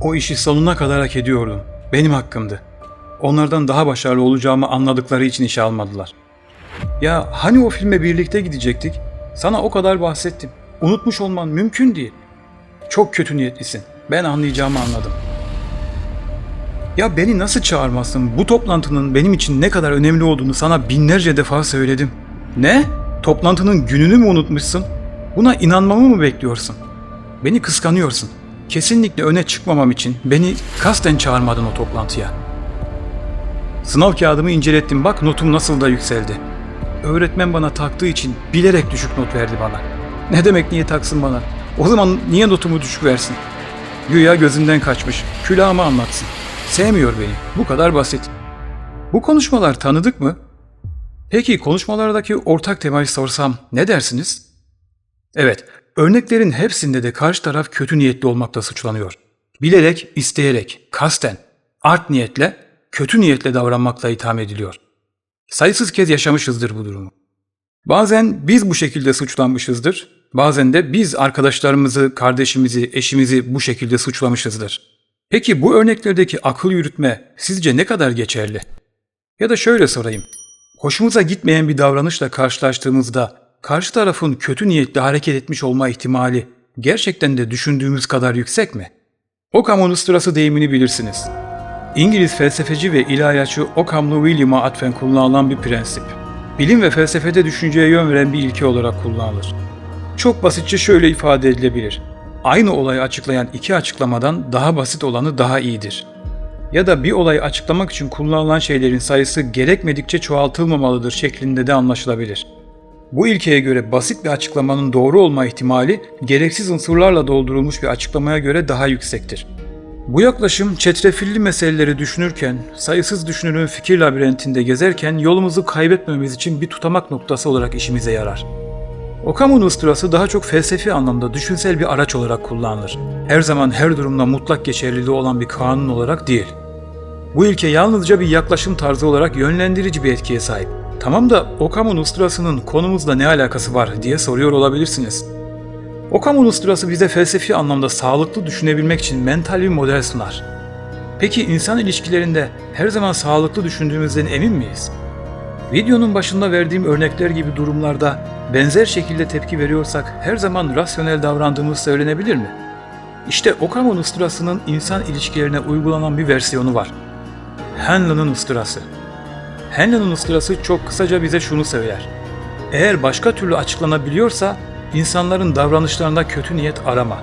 O işi sonuna kadar hak ediyordum. Benim hakkımdı. Onlardan daha başarılı olacağımı anladıkları için işe almadılar. Ya hani o filme birlikte gidecektik? Sana o kadar bahsettim. Unutmuş olman mümkün değil. Çok kötü niyetlisin. Ben anlayacağımı anladım. Ya beni nasıl çağırmazsın? Bu toplantının benim için ne kadar önemli olduğunu sana binlerce defa söyledim. Ne? Toplantının gününü mü unutmuşsun? Buna inanmamı mı bekliyorsun? Beni kıskanıyorsun. Kesinlikle öne çıkmamam için beni kasten çağırmadın o toplantıya. Sınav kağıdımı incelettim bak notum nasıl da yükseldi. Öğretmen bana taktığı için bilerek düşük not verdi bana. Ne demek niye taksın bana? O zaman niye notumu düşük versin? Güya gözünden kaçmış. Külahımı anlatsın. Sevmiyor beni. Bu kadar basit. Bu konuşmalar tanıdık mı? Peki konuşmalardaki ortak temayı sorsam ne dersiniz? Evet, örneklerin hepsinde de karşı taraf kötü niyetli olmakla suçlanıyor. Bilerek, isteyerek, kasten, art niyetle, kötü niyetle davranmakla itham ediliyor. Sayısız kez yaşamışızdır bu durumu. Bazen biz bu şekilde suçlanmışızdır, bazen de biz arkadaşlarımızı, kardeşimizi, eşimizi bu şekilde suçlamışızdır. Peki bu örneklerdeki akıl yürütme sizce ne kadar geçerli? Ya da şöyle sorayım. Hoşumuza gitmeyen bir davranışla karşılaştığımızda karşı tarafın kötü niyetli hareket etmiş olma ihtimali gerçekten de düşündüğümüz kadar yüksek mi? Occam'ın ıstırası deyimini bilirsiniz. İngiliz felsefeci ve ilahiyatçı Occam'lı William'a atfen kullanılan bir prensip. Bilim ve felsefede düşünceye yön veren bir ilke olarak kullanılır. Çok basitçe şöyle ifade edilebilir. Aynı olayı açıklayan iki açıklamadan daha basit olanı daha iyidir. Ya da bir olayı açıklamak için kullanılan şeylerin sayısı gerekmedikçe çoğaltılmamalıdır şeklinde de anlaşılabilir. Bu ilkeye göre basit bir açıklamanın doğru olma ihtimali gereksiz unsurlarla doldurulmuş bir açıklamaya göre daha yüksektir. Bu yaklaşım çetrefilli meseleleri düşünürken, sayısız düşünürün fikir labirentinde gezerken yolumuzu kaybetmememiz için bir tutamak noktası olarak işimize yarar. Occam'ın ıstırası daha çok felsefi anlamda düşünsel bir araç olarak kullanılır. Her zaman her durumda mutlak geçerliliği olan bir kanun olarak değil. Bu ilke yalnızca bir yaklaşım tarzı olarak yönlendirici bir etkiye sahip. Tamam da Occam'ın ıstırasının konumuzla ne alakası var diye soruyor olabilirsiniz. Occam'ın ıstırası bize felsefi anlamda sağlıklı düşünebilmek için mental bir model sunar. Peki insan ilişkilerinde her zaman sağlıklı düşündüğümüzden emin miyiz? Videonun başında verdiğim örnekler gibi durumlarda benzer şekilde tepki veriyorsak her zaman rasyonel davrandığımız söylenebilir mi? İşte Occam'ın ıstırasının insan ilişkilerine uygulanan bir versiyonu var. Hanlon'un ıstırası. Hanlon'un ıstırası çok kısaca bize şunu söyler. Eğer başka türlü açıklanabiliyorsa insanların davranışlarında kötü niyet arama.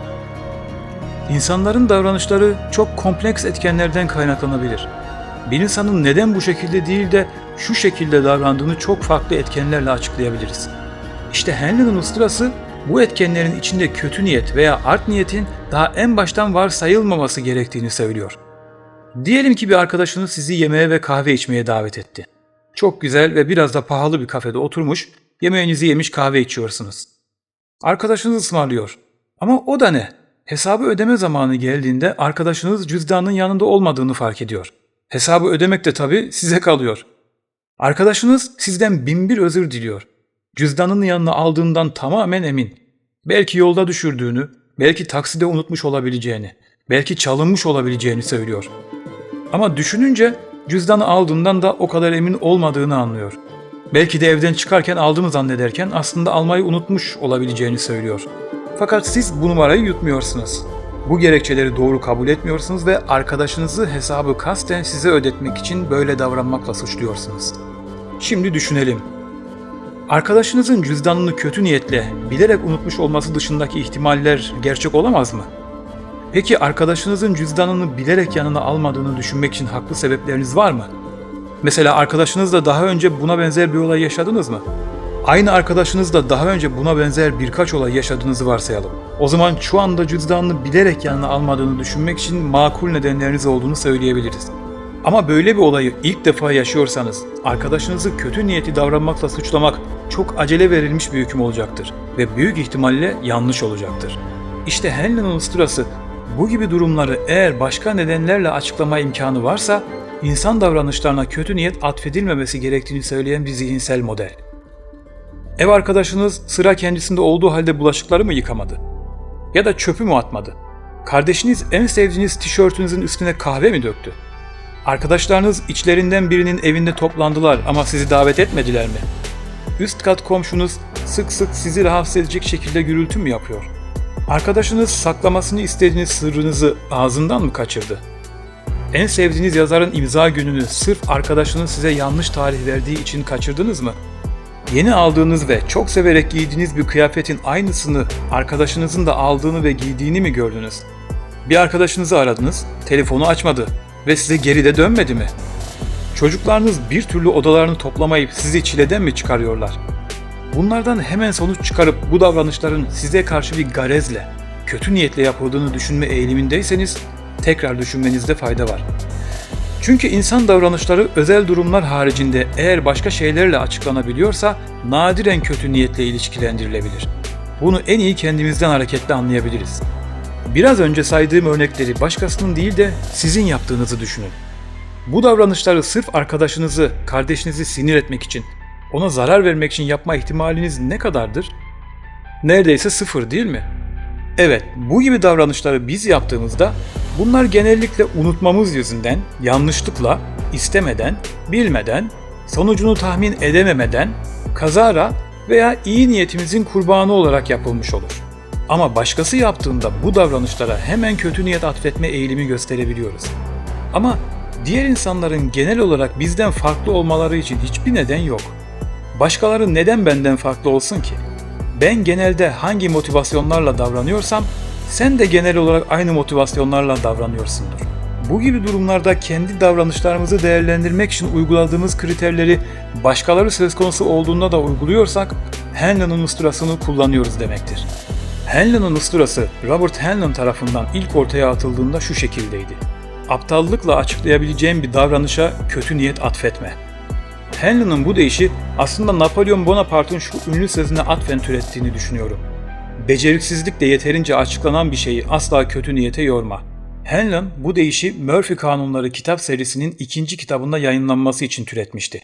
İnsanların davranışları çok kompleks etkenlerden kaynaklanabilir. Bir insanın neden bu şekilde değil de şu şekilde davrandığını çok farklı etkenlerle açıklayabiliriz. İşte Henley'nin ıstırası bu etkenlerin içinde kötü niyet veya art niyetin daha en baştan varsayılmaması gerektiğini söylüyor. Diyelim ki bir arkadaşınız sizi yemeğe ve kahve içmeye davet etti. Çok güzel ve biraz da pahalı bir kafede oturmuş, yemeğinizi yemiş kahve içiyorsunuz. Arkadaşınız ısmarlıyor. Ama o da ne? Hesabı ödeme zamanı geldiğinde arkadaşınız cüzdanın yanında olmadığını fark ediyor. Hesabı ödemek de tabii size kalıyor. Arkadaşınız sizden binbir özür diliyor. Cüzdanını yanına aldığından tamamen emin. Belki yolda düşürdüğünü, belki takside unutmuş olabileceğini, belki çalınmış olabileceğini söylüyor. Ama düşününce cüzdanı aldığından da o kadar emin olmadığını anlıyor. Belki de evden çıkarken aldığını zannederken aslında almayı unutmuş olabileceğini söylüyor. Fakat siz bu numarayı yutmuyorsunuz. Bu gerekçeleri doğru kabul etmiyorsunuz ve arkadaşınızı hesabı kasten size ödetmek için böyle davranmakla suçluyorsunuz. Şimdi düşünelim. Arkadaşınızın cüzdanını kötü niyetle, bilerek unutmuş olması dışındaki ihtimaller gerçek olamaz mı? Peki arkadaşınızın cüzdanını bilerek yanına almadığını düşünmek için haklı sebepleriniz var mı? Mesela arkadaşınızla daha önce buna benzer bir olay yaşadınız mı? Aynı arkadaşınızla daha önce buna benzer birkaç olay yaşadığınızı varsayalım. O zaman şu anda cüzdanını bilerek yanına almadığını düşünmek için makul nedenleriniz olduğunu söyleyebiliriz. Ama böyle bir olayı ilk defa yaşıyorsanız arkadaşınızı kötü niyetli davranmakla suçlamak çok acele verilmiş bir hüküm olacaktır ve büyük ihtimalle yanlış olacaktır. İşte Henley'nin ıstırası bu gibi durumları eğer başka nedenlerle açıklama imkanı varsa insan davranışlarına kötü niyet atfedilmemesi gerektiğini söyleyen bir zihinsel model. Ev arkadaşınız sıra kendisinde olduğu halde bulaşıkları mı yıkamadı? Ya da çöpü mü atmadı? Kardeşiniz en sevdiğiniz tişörtünüzün üstüne kahve mi döktü? Arkadaşlarınız içlerinden birinin evinde toplandılar ama sizi davet etmediler mi? Üst kat komşunuz sık sık sizi rahatsız edecek şekilde gürültü mü yapıyor? Arkadaşınız saklamasını istediğiniz sırrınızı ağzından mı kaçırdı? En sevdiğiniz yazarın imza gününü sırf arkadaşının size yanlış tarih verdiği için kaçırdınız mı? Yeni aldığınız ve çok severek giydiğiniz bir kıyafetin aynısını arkadaşınızın da aldığını ve giydiğini mi gördünüz? Bir arkadaşınızı aradınız, telefonu açmadı ve size geri de dönmedi mi? Çocuklarınız bir türlü odalarını toplamayıp sizi çileden mi çıkarıyorlar? Bunlardan hemen sonuç çıkarıp bu davranışların size karşı bir garezle, kötü niyetle yapıldığını düşünme eğilimindeyseniz tekrar düşünmenizde fayda var. Çünkü insan davranışları özel durumlar haricinde eğer başka şeylerle açıklanabiliyorsa nadiren kötü niyetle ilişkilendirilebilir. Bunu en iyi kendimizden hareketle anlayabiliriz. Biraz önce saydığım örnekleri başkasının değil de sizin yaptığınızı düşünün. Bu davranışları sırf arkadaşınızı, kardeşinizi sinir etmek için, ona zarar vermek için yapma ihtimaliniz ne kadardır? Neredeyse sıfır değil mi? Evet, bu gibi davranışları biz yaptığımızda bunlar genellikle unutmamız yüzünden, yanlışlıkla, istemeden, bilmeden, sonucunu tahmin edememeden, kazara veya iyi niyetimizin kurbanı olarak yapılmış olur. Ama başkası yaptığında bu davranışlara hemen kötü niyet atfetme eğilimi gösterebiliyoruz. Ama diğer insanların genel olarak bizden farklı olmaları için hiçbir neden yok. Başkaları neden benden farklı olsun ki? Ben genelde hangi motivasyonlarla davranıyorsam sen de genel olarak aynı motivasyonlarla davranıyorsundur. Bu gibi durumlarda kendi davranışlarımızı değerlendirmek için uyguladığımız kriterleri başkaları söz konusu olduğunda da uyguluyorsak Hanlon'un usturasını kullanıyoruz demektir. Hanlon'un usturası Robert Hanlon tarafından ilk ortaya atıldığında şu şekildeydi. Aptallıkla açıklayabileceğim bir davranışa kötü niyet atfetme. Hanlon'un bu deyişi aslında Napolyon Bonaparte'ın şu ünlü sözüne atfen türettiğini düşünüyorum. Beceriksizlik de yeterince açıklanan bir şeyi asla kötü niyete yorma. Hanlon bu deyişi Murphy Kanunları kitap serisinin ikinci kitabında yayınlanması için türetmişti.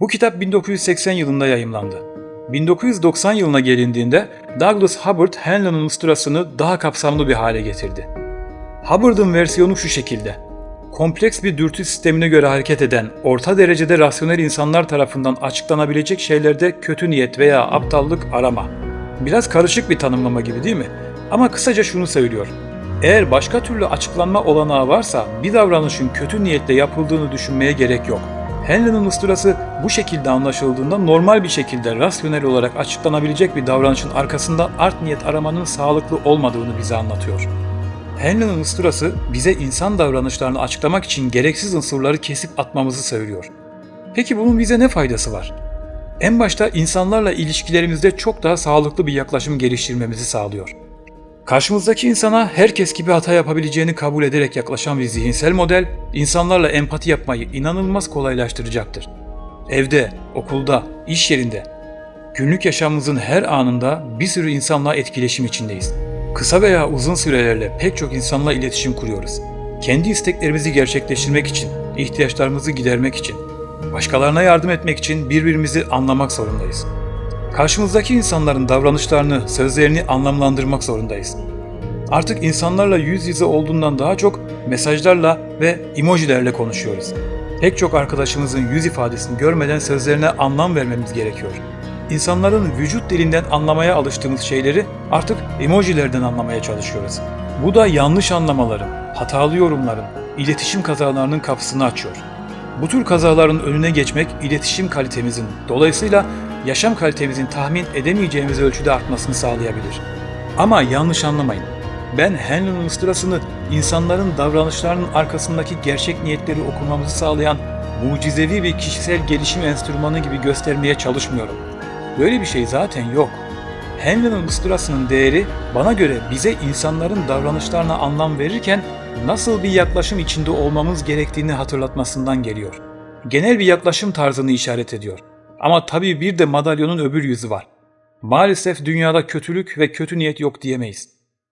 Bu kitap 1980 yılında yayımlandı. 1990 yılına gelindiğinde Douglas Hubbard Hanlon'un usturasını daha kapsamlı bir hale getirdi. Hubbard'ın versiyonu şu şekilde. Kompleks bir dürtü sistemine göre hareket eden, orta derecede rasyonel insanlar tarafından açıklanabilecek şeylerde kötü niyet veya aptallık arama. Biraz karışık bir tanımlama gibi değil mi? Ama kısaca şunu söylüyor. Eğer başka türlü açıklanma olanağı varsa bir davranışın kötü niyetle yapıldığını düşünmeye gerek yok. Henley'nin usturası bu şekilde anlaşıldığında normal bir şekilde rasyonel olarak açıklanabilecek bir davranışın arkasında art niyet aramanın sağlıklı olmadığını bize anlatıyor. Henley'nin usturası bize insan davranışlarını açıklamak için gereksiz unsurları kesip atmamızı söylüyor. Peki bunun bize ne faydası var? En başta insanlarla ilişkilerimizde çok daha sağlıklı bir yaklaşım geliştirmemizi sağlıyor. Karşımızdaki insana herkes gibi hata yapabileceğini kabul ederek yaklaşan bir zihinsel model, insanlarla empati yapmayı inanılmaz kolaylaştıracaktır. Evde, okulda, iş yerinde, günlük yaşamımızın her anında bir sürü insanla etkileşim içindeyiz. Kısa veya uzun sürelerle pek çok insanla iletişim kuruyoruz. Kendi isteklerimizi gerçekleştirmek için, ihtiyaçlarımızı gidermek için, başkalarına yardım etmek için birbirimizi anlamak zorundayız. Karşımızdaki insanların davranışlarını, sözlerini anlamlandırmak zorundayız. Artık insanlarla yüz yüze olduğundan daha çok mesajlarla ve emojilerle konuşuyoruz. Pek çok arkadaşımızın yüz ifadesini görmeden sözlerine anlam vermemiz gerekiyor. İnsanların vücut dilinden anlamaya alıştığımız şeyleri artık emojilerden anlamaya çalışıyoruz. Bu da yanlış anlamaların, hatalı yorumların, iletişim kazalarının kapısını açıyor. Bu tür kazaların önüne geçmek iletişim kalitemizin, dolayısıyla yaşam kalitemizin tahmin edemeyeceğimiz ölçüde artmasını sağlayabilir. Ama yanlış anlamayın. Ben Henry'nin ıstırasını insanların davranışlarının arkasındaki gerçek niyetleri okumamızı sağlayan mucizevi bir kişisel gelişim enstrümanı gibi göstermeye çalışmıyorum. Böyle bir şey zaten yok. Henry'nin ıstırasının değeri bana göre bize insanların davranışlarına anlam verirken nasıl bir yaklaşım içinde olmamız gerektiğini hatırlatmasından geliyor. Genel bir yaklaşım tarzını işaret ediyor. Ama tabii bir de madalyonun öbür yüzü var. Maalesef dünyada kötülük ve kötü niyet yok diyemeyiz.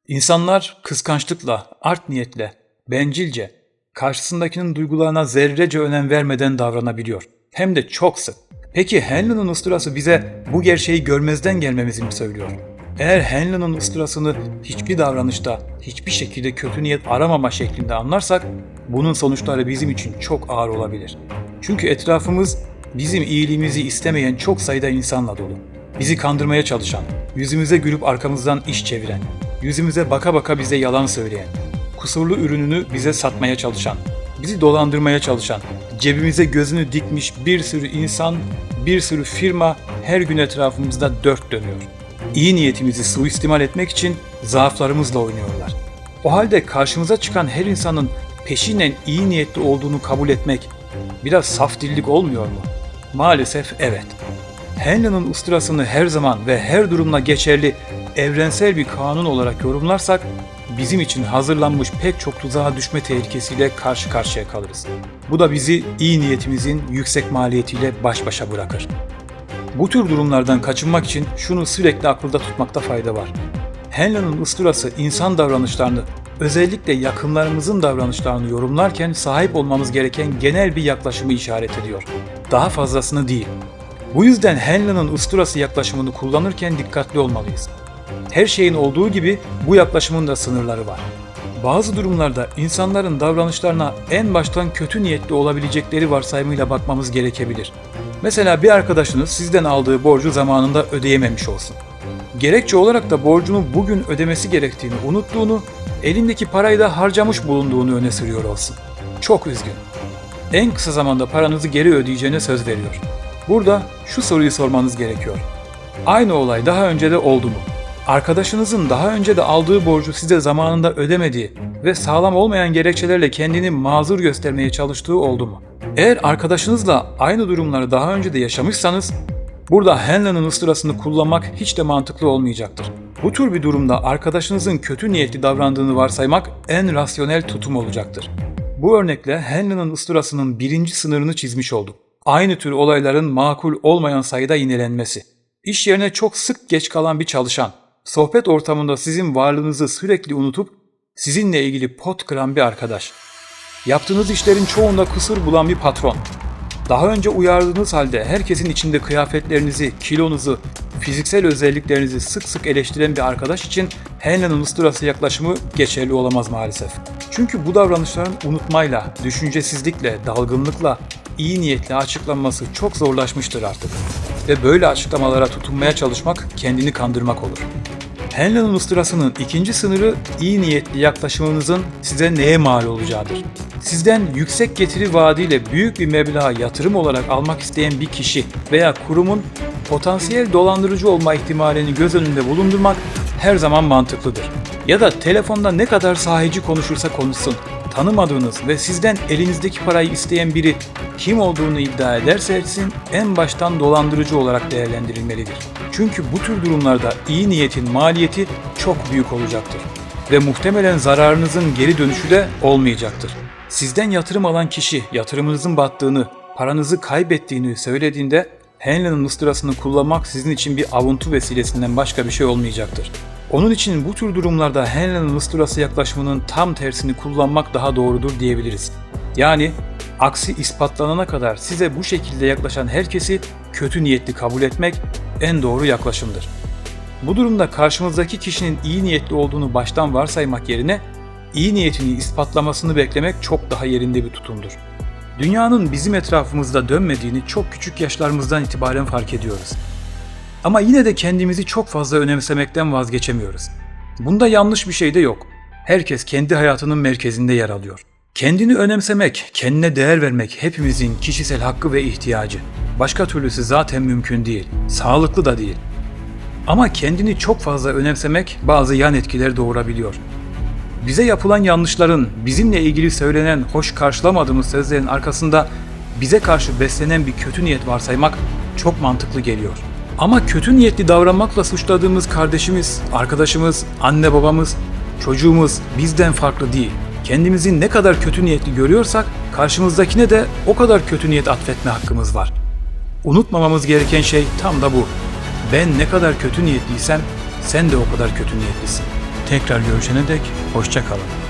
İnsanlar kıskançlıkla, art niyetle, bencilce, karşısındakinin duygularına zerrece önem vermeden davranabiliyor. Hem de çok sık. Peki Henley'nin usturası bize bu gerçeği görmezden gelmemizi mi söylüyor? Eğer Henlon'un ıstırasını hiçbir davranışta, hiçbir şekilde kötü niyet aramama şeklinde anlarsak, bunun sonuçları bizim için çok ağır olabilir. Çünkü etrafımız bizim iyiliğimizi istemeyen çok sayıda insanla dolu. Bizi kandırmaya çalışan, yüzümüze gülüp arkamızdan iş çeviren, yüzümüze baka baka bize yalan söyleyen, kusurlu ürününü bize satmaya çalışan, bizi dolandırmaya çalışan, cebimize gözünü dikmiş bir sürü insan, bir sürü firma her gün etrafımızda dört dönüyor. İyi niyetimizi suistimal etmek için zaaflarımızla oynuyorlar. O halde karşımıza çıkan her insanın peşinen iyi niyetli olduğunu kabul etmek biraz saf dillik olmuyor mu? Maalesef evet. Henley'nin usturasını her zaman ve her durumda geçerli evrensel bir kanun olarak yorumlarsak bizim için hazırlanmış pek çok tuzağa düşme tehlikesiyle karşı karşıya kalırız. Bu da bizi iyi niyetimizin yüksek maliyetiyle baş başa bırakır. Bu tür durumlardan kaçınmak için şunu sürekli akılda tutmakta fayda var. Henley'nin usturası insan davranışlarını, özellikle yakınlarımızın davranışlarını yorumlarken sahip olmamız gereken genel bir yaklaşımı işaret ediyor. Daha fazlasını değil. Bu yüzden Henley'nin usturası yaklaşımını kullanırken dikkatli olmalıyız. Her şeyin olduğu gibi bu yaklaşımın da sınırları var. Bazı durumlarda insanların davranışlarına en baştan kötü niyetli olabilecekleri varsayımıyla bakmamız gerekebilir. Mesela bir arkadaşınız sizden aldığı borcu zamanında ödeyememiş olsun. Gerekçe olarak da borcunu bugün ödemesi gerektiğini unuttuğunu, elindeki parayı da harcamış bulunduğunu öne sürüyor olsun. Çok üzgün. En kısa zamanda paranızı geri ödeyeceğine söz veriyor. Burada şu soruyu sormanız gerekiyor. Aynı olay daha önce de oldu mu? Arkadaşınızın daha önce de aldığı borcu size zamanında ödemediği ve sağlam olmayan gerekçelerle kendini mazur göstermeye çalıştığı oldu mu? Eğer arkadaşınızla aynı durumları daha önce de yaşamışsanız, burada Henley'nin ıstırasını kullanmak hiç de mantıklı olmayacaktır. Bu tür bir durumda arkadaşınızın kötü niyetli davrandığını varsaymak en rasyonel tutum olacaktır. Bu örnekle Henley'nin ıstırasının birinci sınırını çizmiş olduk. Aynı tür olayların makul olmayan sayıda yinelenmesi. İş yerine çok sık geç kalan bir çalışan, sohbet ortamında sizin varlığınızı sürekli unutup sizinle ilgili pot kıran bir arkadaş. Yaptığınız işlerin çoğunda kusur bulan bir patron. Daha önce uyardığınız halde herkesin içinde kıyafetlerinizi, kilonuzu, fiziksel özelliklerinizi sık sık eleştiren bir arkadaş için Henley'nin ıstırası yaklaşımı geçerli olamaz maalesef. Çünkü bu davranışların unutmayla, düşüncesizlikle, dalgınlıkla, iyi niyetle açıklanması çok zorlaşmıştır artık. Ve böyle açıklamalara tutunmaya çalışmak kendini kandırmak olur. Henley'nin ıstırasının ikinci sınırı iyi niyetli yaklaşımınızın size neye mal olacağıdır. Sizden yüksek getiri vaadiyle büyük bir meblağı yatırım olarak almak isteyen bir kişi veya kurumun potansiyel dolandırıcı olma ihtimalini göz önünde bulundurmak her zaman mantıklıdır. Ya da telefonda ne kadar sahici konuşursa konuşsun, tanımadığınız ve sizden elinizdeki parayı isteyen biri kim olduğunu iddia ederse etsin en baştan dolandırıcı olarak değerlendirilmelidir. Çünkü bu tür durumlarda iyi niyetin maliyeti çok büyük olacaktır ve muhtemelen zararınızın geri dönüşü de olmayacaktır. Sizden yatırım alan kişi yatırımınızın battığını, paranızı kaybettiğini söylediğinde Henley'nin ıstırasını kullanmak sizin için bir avuntu vesilesinden başka bir şey olmayacaktır. Onun için bu tür durumlarda Henley'nin ıstırası yaklaşımının tam tersini kullanmak daha doğrudur diyebiliriz. Yani aksi ispatlanana kadar size bu şekilde yaklaşan herkesi kötü niyetli kabul etmek en doğru yaklaşımdır. Bu durumda karşımızdaki kişinin iyi niyetli olduğunu baştan varsaymak yerine iyi niyetini ispatlamasını beklemek çok daha yerinde bir tutumdur. Dünyanın bizim etrafımızda dönmediğini çok küçük yaşlarımızdan itibaren fark ediyoruz. Ama yine de kendimizi çok fazla önemsemekten vazgeçemiyoruz. Bunda yanlış bir şey de yok. Herkes kendi hayatının merkezinde yer alıyor. Kendini önemsemek, kendine değer vermek hepimizin kişisel hakkı ve ihtiyacı. Başka türlüsü zaten mümkün değil. Sağlıklı da değil. Ama kendini çok fazla önemsemek bazı yan etkiler doğurabiliyor. Bize yapılan yanlışların, bizimle ilgili söylenen hoş karşılamadığımız sözlerin arkasında bize karşı beslenen bir kötü niyet varsaymak çok mantıklı geliyor. Ama kötü niyetli davranmakla suçladığımız kardeşimiz, arkadaşımız, anne babamız, çocuğumuz bizden farklı değil. Kendimizi ne kadar kötü niyetli görüyorsak karşımızdakine de o kadar kötü niyet atfetme hakkımız var. Unutmamamız gereken şey tam da bu. Ben ne kadar kötü niyetliysem sen de o kadar kötü niyetlisin. Tekrar görüşene dek hoşça kalın.